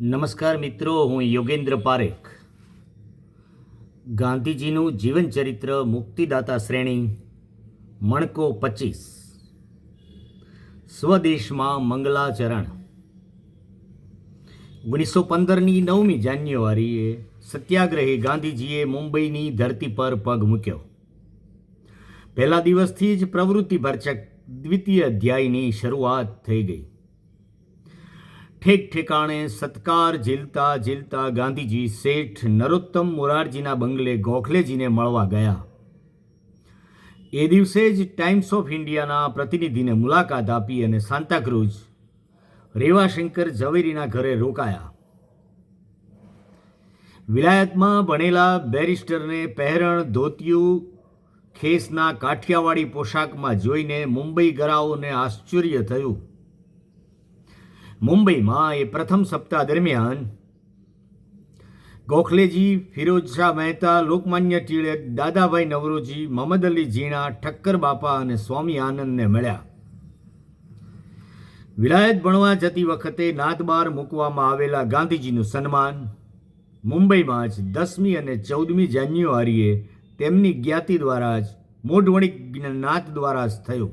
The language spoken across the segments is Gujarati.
નમસ્કાર મિત્રો, હું યોગેન્દ્ર પારેખ. ગાંધીજીનું જીવનચરિત્ર મુક્તિદાતા શ્રેણી, મણકો પચીસ. સ્વદેશમાં મંગલાચરણ. ઓગણીસો પંદરની નવમી જાન્યુઆરીએ સત્યાગ્રહી ગાંધીજીએ મુંબઈની ધરતી પર પગ મૂક્યો. પહેલા દિવસથી જ પ્રવૃત્તિ ભરચક દ્વિતીય અધ્યાયની શરૂઆત થઈ ગઈ. ઠેક ઠેકાણે સત્કાર ઝીલતા ઝીલતા ગાંધીજી શેઠ નરોત્તમ મોરારજીના બંગલે ગોખલેજીને મળવા ગયા. એ દિવસે જ ટાઈમ્સ ઓફ ઇન્ડિયાના પ્રતિનિધિને મુલાકાત આપી અને સાંતાક્રુઝ, રેવાશંકર ઝવેરીના ઘરે રોકાયા. વિલાયતમાં ભણેલા બેરિસ્ટરને પહેરણ, ધોતિયું, ખેસના કાઠિયાવાડી પોશાકમાં જોઈને મુંબઈ ગરાઓને આશ્ચર્ય થયું. મુંબઈમાં એ પ્રથમ સપ્તાહ દરમિયાન ગોખલેજી ફિરોજ શાહ મહેતા, લોકમાન્ય ટિળક દાદાભાઈ નવરોજી મહમદ અલી ઝીણા, ઠક્કર બાપા અને સ્વામી આનંદને મળ્યા. વિલાયત ભણવા જતી વખતે નાદબાર મૂકવામાં આવેલા ગાંધીજીનું સન્માન મુંબઈમાં જ દસમી અને ચૌદમી જાન્યુઆરીએ તેમની જ્ઞાતિ દ્વારા જ મોઢવણિક નાથ દ્વારા જ થયું.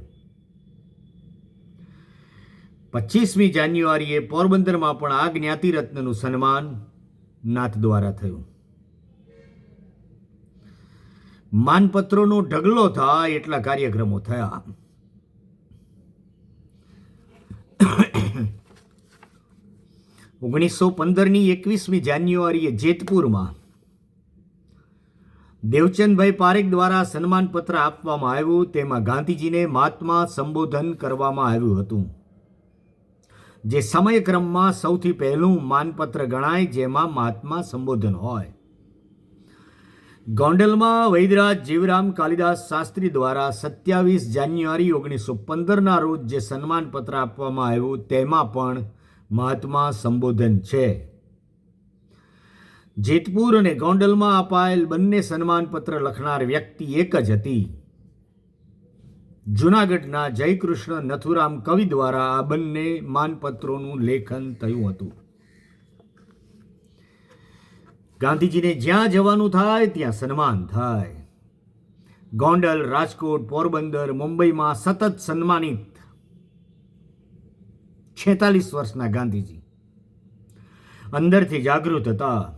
પચીસમી જાન્યુઆરીએ પોરબંદરમાં પણ આ જ્ઞાતિરત્નનું સન્માન નાથ દ્વારા થયું. માનપત્રોનો ઢગલો થાય એટલા કાર્યક્રમો થયા. ઓગણીસો પંદરની એકવીસમી જાન્યુઆરીએ જેતપુરમાં દેવચંદભાઈ પારેખ દ્વારા સન્માનપત્ર આપવામાં આવ્યું, તેમાં ગાંધીજીને મહાત્મા સંબોધન કરવામાં આવ્યું હતું. જે સમયક્રમમાં સૌથી પહેલું માનપત્ર ગણાય, જેમાં મહાત્મા સંબોધન હોય. ગોંડલમાં વૈદરાજ જીવરામ કાલિદાસ શાસ્ત્રી દ્વારા સત્યાવીસ જાન્યુઆરી ઓગણીસો પંદરના રોજ જે સન્માનપત્ર આપવામાં આવ્યું, તેમાં પણ મહાત્મા સંબોધન છે. જેતપુર અને ગોંડલમાં અપાયેલ બંને સન્માનપત્ર લખનાર વ્યક્તિ એક જ હતી. જૂનાગઢના જયકૃષ્ણ નથુરામ કવિ દ્વારા આ બંને માનપત્રોનું લેખન થયું હતું. ગાંધીજીને જ્યાં જવાનું થાય ત્યાં સન્માન થાય. ગોંડલ, રાજકોટ, પોરબંદર, મુંબઈમાં સતત સન્માનિત છેતાલીસ વર્ષના ગાંધીજી. અંદરથી જાગૃત હતા.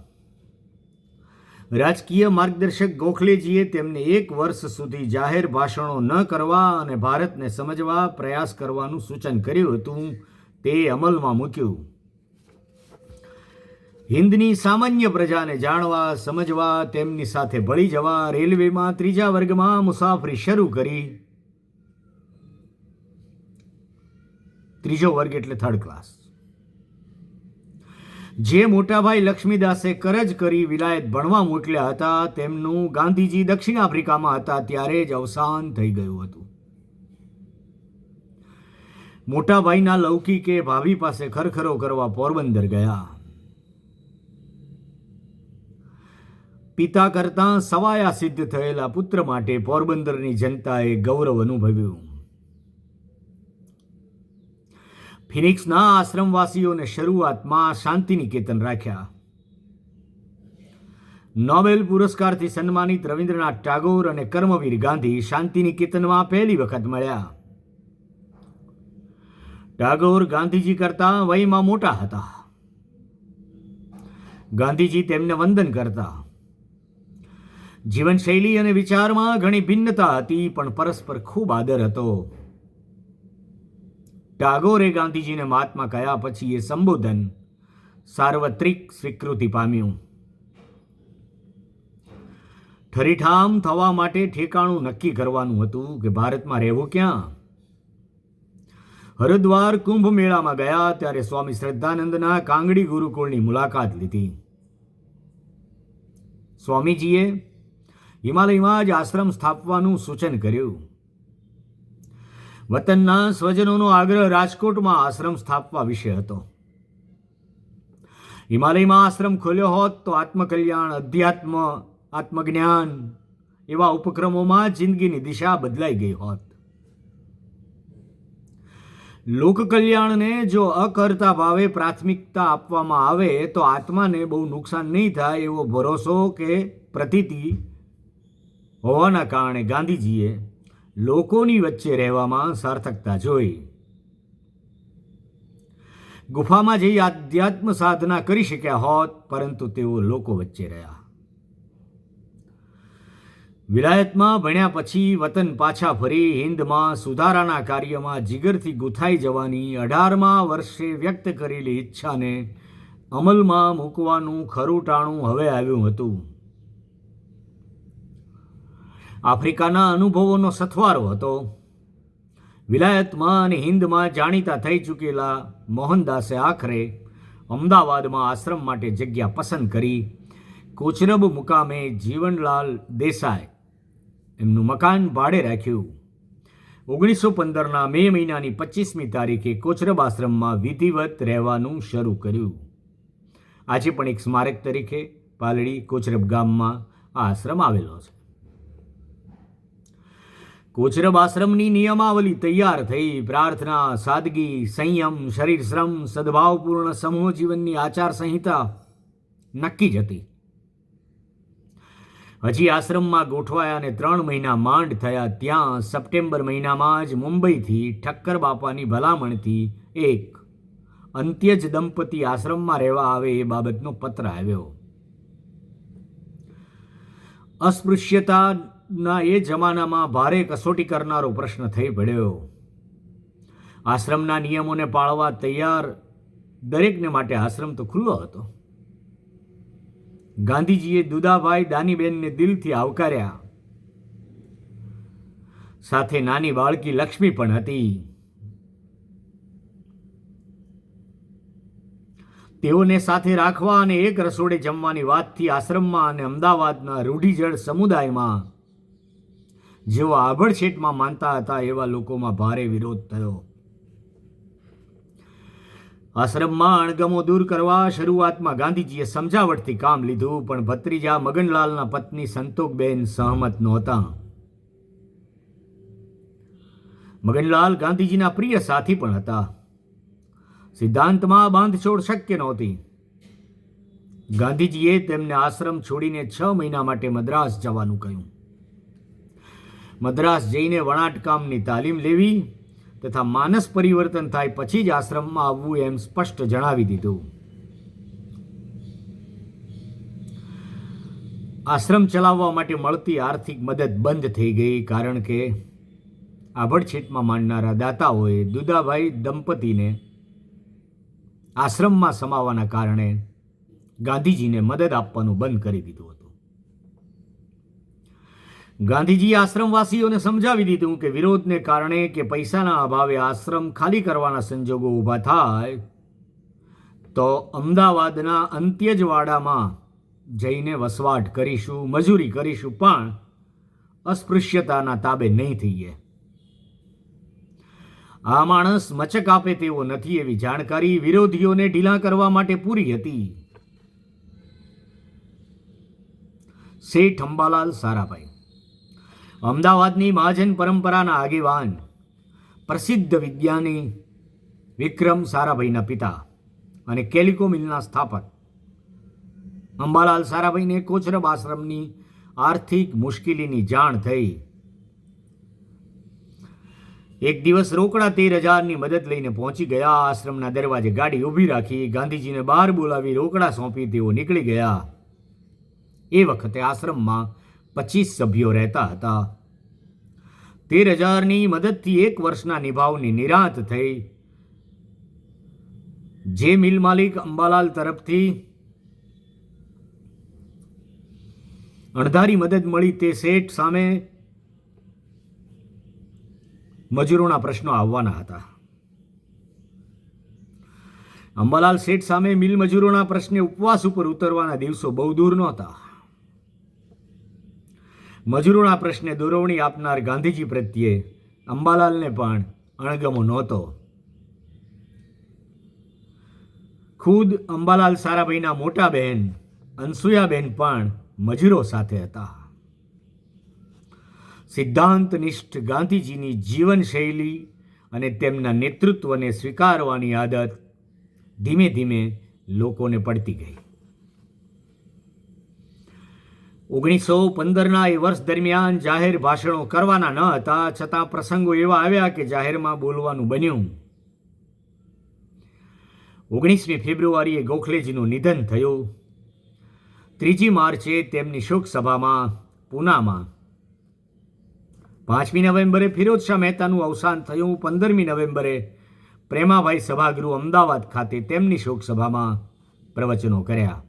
રાજકીય માર્ગદર્શક ગોખલેજીએ તેમને એક વર્ષ સુધી જાહેર ભાષણો ન કરવા અને ભારતને સમજવા પ્રયાસ કરવાનું સૂચન કર્યું હતું, તે અમલમાં મૂક્યું. હિન્દની સામાન્ય પ્રજાને જાણવા, સમજવા, તેમની સાથે ભળી જવા, રેલવેમાં ત્રીજા વર્ગમાં મુસાફરી શરૂ કરી. ત્રીજો વર્ગ એટલે થર્ડ ક્લાસ જે મોટાભાઈ લક્ષ્મીદાસે કરજ કરી વિલાયત ભણવા મોકલ્યા હતા, તેમનું ગાંધીજી દક્ષિણ આફ્રિકામાં હતા, ત્યારે જ અવસાન થઈ ગયું હતું. મોટાભાઈના લૌકિકે ભાભી પાસે ખરખરો કરવા પોરબંદર ગયા. પિતા કરતાં સવાયા સિદ્ધ થયેલા પુત્ર માટે પોરબંદરની જનતાએ ગૌરવ અનુભવ્યું. ફિનિક્સના આશ્રમવાસીઓને શરૂઆતમાં શાંતિનિકેતન રાખ્યા. નોબેલ પુરસ્કારથી સન્માનિત રવિન્દ્રનાથ ટાગોર અને કર્મવીર ગાંધી શાંતિનિકેતનમાં પહેલી વખત મળ્યા. ટાગોર ગાંધીજી કરતા વયમાં મોટા હતા. ગાંધીજી તેમને વંદન કરતા. જીવનશૈલી અને વિચારમાં ઘણી ભિન્નતા હતી, પણ પરસ્પર ખૂબ આદર હતો. ટાગોરે ગાંધીજીને મહાત્મા કહ્યા પછી એ સંબોધન સાર્વત્રિક સ્વીકૃતિ પામ્યું? ઠરીઠામ થવા માટે ઠેકાણું નક્કી કરવાનું હતું કે ભારતમાં રહેવું ક્યાં? હરિદ્વાર કુંભ મેળામાં ગયા ત્યારે સ્વામી શ્રદ્ધાનંદના કાંગડી ગુરુકુળની મુલાકાત લીધી. સ્વામીજીએ હિમાલયમાં જ આશ્રમ સ્થાપવાનું સૂચન કર્યું. વતનના સ્વજનોનો આગ્રહ રાજકોટમાં આશ્રમ સ્થાપવા વિશે હતો. હિમાલયમાં આશ્રમ ખોલ્યો હોત તો આત્મકલ્યાણ, અધ્યાત્મ, આત્મજ્ઞાન એવા ઉપક્રમોમાં જિંદગીની દિશા બદલાઈ ગઈ હોત. લોકકલ્યાણને જો અકર્તા ભાવે પ્રાથમિકતા આપવામાં આવે તો આત્માને બહુ નુકસાન નહીં થાય એવો ભરોસો કે પ્રતીતિ હોવાના કારણે ગાંધીજીએ લોકોની વચ્ચે રહેવામાં સાર્થકતા જોઈ. ગુફામાં જઈ આધ્યાત્મ સાધના કરી શક્યા હોત, પરંતુ તેઓ લોકો વચ્ચે રહ્યા. વિલાયતમાં ભણ્યા પછી વતન પાછા ફરી હિન્દમાં સુધારાના કાર્યમાં જીગરથી ગુથાઈ જવાની અઢારમા વર્ષે વ્યક્ત કરેલી ઈચ્છાને અમલમાં મૂકવાનું ખરું ટાણું હવે આવ્યું હતું. આફ્રિકાના અનુભવોનો સથવારો હતો. વિલાયતમાં અને હિન્દમાં જાણીતા થઈ ચૂકેલા મોહનદાસે આખરે અમદાવાદમાં આશ્રમ માટે જગ્યા પસંદ કરી. કોચરબ મુકામે જીવનલાલ દેસાઈ એમનું મકાન ભાડે રાખ્યું. ઓગણીસો પંદરના મે મહિનાની પચીસમી તારીખે કોચરબ આશ્રમમાં વિધિવત રહેવાનું શરૂ કર્યું. આજે પણ એક સ્મારક તરીકે પાલડી કોચરબ ગામમાં આ આશ્રમ આવેલો છે. કોચરબ આશ્રમની નિયમાવલી તૈયાર થઈ. પ્રાર્થના, સાદગી, સંયમ, શરીર શ્રમ, સદભાવપૂર્ણ સમૂહ જીવનની આચાર નક્કી જ હતી. હજી આશ્રમમાં ગોઠવાયા અને ત્રણ મહિના માંડ થયા ત્યાં સપ્ટેમ્બર મહિનામાં જ મુંબઈથી ઠક્કર બાપાની ભલામણથી એક અંત્યજ દંપતી આશ્રમમાં રહેવા આવે એ બાબતનો પત્ર આવ્યો. અસ્પૃશ્યતાના એ જમાનામાં ભારે કસોટી કરનારો પ્રશ્ન થઈ પડ્યો. આશ્રમના નિયમોને પાળવા તૈયાર દરેકને માટે આશ્રમ તો ખુલ્લો હતો. ગાંધીજીએ દુદાભાઈ દાનીબેનને દિલથી આવકાર્યા. સાથે નાની બાળકી લક્ષ્મી પણ હતી. તેઓને સાથે રાખવા અને એક રસોડે જમવાની વાતથી આશ્રમમાં અને અમદાવાદના રૂઢિજળ સમુદાયમાં જેઓ આભડછેટમાં માનતા હતા, એવા લોકોમાં ભારે વિરોધ થયો. આશ્રમમાં અણગમો દૂર કરવા શરૂઆતમાં ગાંધીજીએ સમજાવટથી કામ લીધું, પણ ભત્રીજા મગનલાલના પત્ની સંતોકબેન સહમત નહોતા. મગનલાલ ગાંધીજીના પ્રિય સાથી પણ હતા. સિદ્ધાંતમાં બાંધછોડ શક્ય નહોતી. ગાંધીજીએ તેમને આશ્રમ છોડીને છ મહિના માટે મદ્રાસ જવાનું કહ્યું. મદ્રાસ જઈને વણાટકામની તાલીમ લેવી તથા માનસ પરિવર્તન થાય પછી જ આશ્રમમાં આવવું એમ સ્પષ્ટ જણાવી દીધું. આશ્રમ ચલાવવા માટે મળતી આર્થિક મદદ બંધ થઈ ગઈ કારણ કે આભડછેટમાં માંડનારા દાતાઓએ દુદાભાઈ દંપતીને આશ્રમમાં સમાવાના કારણે ગાંધીજીને મદદ આપવાનું બંધ કરી દીધું હતું. ગાંધીજી આશ્રમવાસીઓને સમજાવી દીધું કે વિરોધને કારણે કે પૈસાના અભાવે આશ્રમ ખાલી કરવાના સંજોગો ઊભા થાય, તો અમદાવાદના અંત્યજવાડામાં જઈને વસવાટ કરીશું, મજૂરી કરીશું, પણ અસ્પૃશ્યતાના તાબે નહીં થઈએ. આ માણસ મચક આપે તેવો નથી એવી જાણકારી વિરોધીઓને ઢીલા કરવા માટે પૂરી હતી. શેઠ અંબાલાલ સારાભાઈ અમદાવાદની મહાજન પરંપરાના આગેવાન, પ્રસિદ્ધ વિજ્ઞાની વિક્રમ સારાભાઈના પિતા અને કેલિકો મિલના સ્થાપક. અંબાલાલ સારાભાઈને કોચરબ આશ્રમની આર્થિક મુશ્કેલીની જાણ થઈ. એક દિવસ રોકડા તેર હજારની મદદ લઈને પહોંચી ગયા. આશ્રમના દરવાજે ગાડી ઊભી રાખી ગાંધીજીને બહાર બોલાવી રોકડા સોંપી તેઓ નીકળી ગયા. એ વખતે આશ્રમમાં પચીસ સભ્યો રહેતા હતા. તેર હજારની મદદથી એક વર્ષના નિભાવની નિરાંત થઈ. જે મિલ માલિક અંબાલાલ તરફથી અણધારી મદદ મળી તે શેઠ સામે મજૂરોના પ્રશ્નો આવવાના હતા. અંબાલાલ શેઠ સામે મિલ મજૂરોના પ્રશ્ને ઉપવાસ ઉપર ઉતરવાના દિવસો બહુ દૂર નહોતા. મજૂરોના પ્રશ્ને દોરવણી આપનાર ગાંધીજી પ્રત્યે અંબાલાલને પણ અણગમો નહોતો. ખુદ અંબાલાલ સારાભાઈના મોટા બહેન અનસુયાબેન પણ મજૂરો સાથે હતા. સિદ્ધાંતનિષ્ઠ ગાંધીજીની જીવનશૈલી અને તેમના નેતૃત્વને સ્વીકારવાની આદત ધીમે ધીમે લોકોને પડતી ગઈ. ઓગણીસો પંદરના એ વર્ષ દરમિયાન જાહેર ભાષણો કરવાના ન હતા, છતાં પ્રસંગો એવા આવ્યા કે જાહેરમાં બોલવાનું બન્યું. ઓગણીસમી ફેબ્રુઆરીએ ગોખલેજીનું નિધન થયું. ત્રીજી માર્ચે તેમની શોક સભામાં પૂનામાં. પાંચમી નવેમ્બરે ફિરોજ શાહ મહેતાનું અવસાન થયું. પંદરમી નવેમ્બરે પ્રેમાભાઈ સભાગૃહ અમદાવાદ ખાતે તેમની શોક સભામાં પ્રવચનો કર્યા.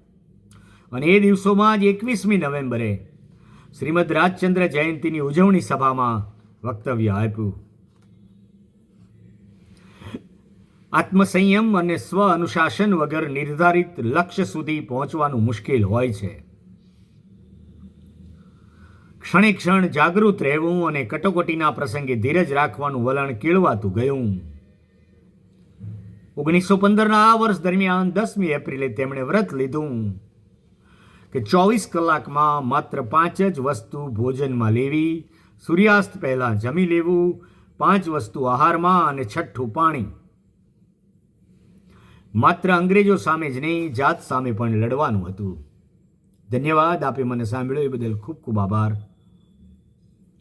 અને એ દિવસોમાં જ એકવીસમી નવેમ્બરે શ્રીમદ રાજચંદ્ર જયંતિની ઉજવણી સભામાં વક્તવ્ય આપ્યું. આત્મસંયમ અને સ્વ અનુશાસન વગર નિર્ધારિત લક્ષ્ય સુધી પહોંચવાનું મુશ્કેલ હોય છે. ક્ષણે ક્ષણ જાગૃત રહેવું અને કટોકટીના પ્રસંગે ધીરજ રાખવાનું વલણ કેળવાતું ગયું. ઓગણીસો પંદરના આ વર્ષ દરમિયાન દસમી એપ્રિલે તેમણે વ્રત લીધું. કે ચોવીસ કલાકમાં માત્ર પાંચ જ વસ્તુ ભોજનમાં લેવી, સૂર્યાસ્ત પહેલાં જમી લેવું, પાંચ વસ્તુ આહારમાં અને છઠ્ઠું પાણી. માત્ર અંગ્રેજો સામે જ નહીં, જાત સામે પણ લડવાનું હતું. ધન્યવાદ, આપે મને સાંભળ્યો, એ બદલ ખૂબ ખૂબ આભાર.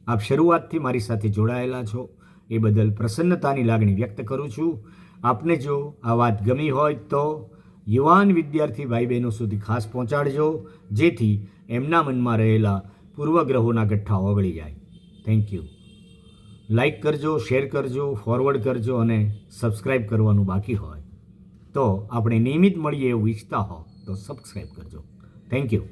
આપ શરૂઆતથી મારી સાથે જોડાયેલા છો, એ બદલ પ્રસન્નતાની લાગણી વ્યક્ત કરું છું. આપને જો આ વાત ગમી હોય તો યુવાન વિદ્યાર્થી ભાઈ બહેનો સુધી ખાસ પહોંચાડજો, જેથી એમના મનમાં રહેલા પૂર્વગ્રહોના ગઠ્ઠા ઓગળી જાય. થેન્ક યુ લાઈક કરજો શેર કરજો ફોરવર્ડ કરજો અને સબસ્ક્રાઈબ કરવાનું બાકી હોય. તો આપણે નિયમિત મળીએ એવું ઈચ્છતા હો તો સબસ્ક્રાઈબ કરજો. Thank you